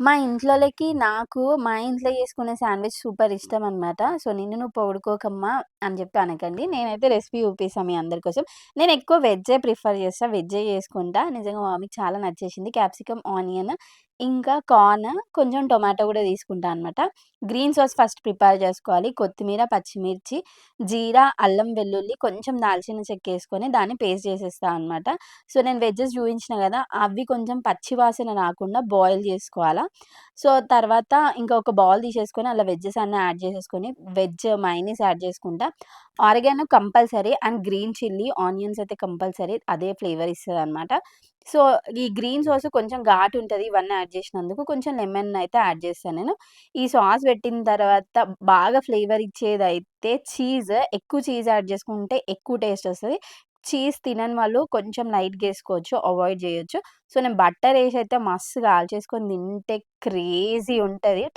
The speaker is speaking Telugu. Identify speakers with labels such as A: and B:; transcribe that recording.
A: మా ఇంట్లోలకి నాకు మా ఇంట్లో చేసుకునే శాండ్‌విచ్ సూపర్ ఇష్టం అనమాట. సో, నిన్ను నువ్వు పొగుడుకోకమ్మా అని చెప్పి అనకండి. నేనైతే రెసిపీ చూపిస్తాను మీ అందరి కోసం. నేను ఎక్కువ వెజ్జే ప్రిఫర్ చేస్తాను వెజ్జే చేసుకుంటా. నిజంగా మా మమ్మీకి చాలా నచ్చేసింది. క్యాప్సికమ్, ఆనియన్ ఇంకా కార్న్, కొంచెం టొమాటో కూడా తీసుకుంటా అనమాట. గ్రీన్ సాస్ ఫస్ట్ ప్రిపేర్ చేసుకోవాలి. కొత్తిమీర, పచ్చిమిర్చి, జీరా, అల్లం, వెల్లుల్లి, కొంచెం దాల్చిన చెక్క వేసుకొని దాన్ని పేస్ట్ చేసేస్తా అనమాట. సో, నేను వెజ్జెస్ చూపించిన కదా! అవి కొంచెం పచ్చి వాసన రాకుండా బాయిల్ చేసుకోవాలా. సో, తర్వాత ఇంకా ఒక బౌల్ తీసేసుకొని అలా వెజ్జెస్ అన్నీ యాడ్ చేసేసుకొని వెజ్ మైనీస్ యాడ్ చేసుకుంటా. Oregano compulsory and green chilli, onions అయితే కంపల్సరీ అదే ఫ్లేవర్ ఇస్తదనమాట. సో, ఈ గ్రీన్ సాస్ కొంచెం ఘాటు ఉంటుంది ఇవన్నీ యాడ్ చేసినందుకు. కొంచెం లెమన్ అయితే యాడ్ చేస్తాను నేను. ఈ సాస్ పెట్టిన తర్వాత బాగా ఫ్లేవర్ ఇచ్చేదైతే చీజ్. ఎక్కువ చీజ్ యాడ్ చేసుకుంటే ఎక్కువ టేస్ట్ వస్తుంది చీజ్ తినని వాళ్ళు కొంచెం లైట్‌గా వేసుకోవచ్చు అవాయిడ్ చేయొచ్చు. సో, నేను బట్టర్ వేసి అయితే మస్తు కాల్చేసుకొని తింటే క్రేజీ ఉంటుంది ట్రై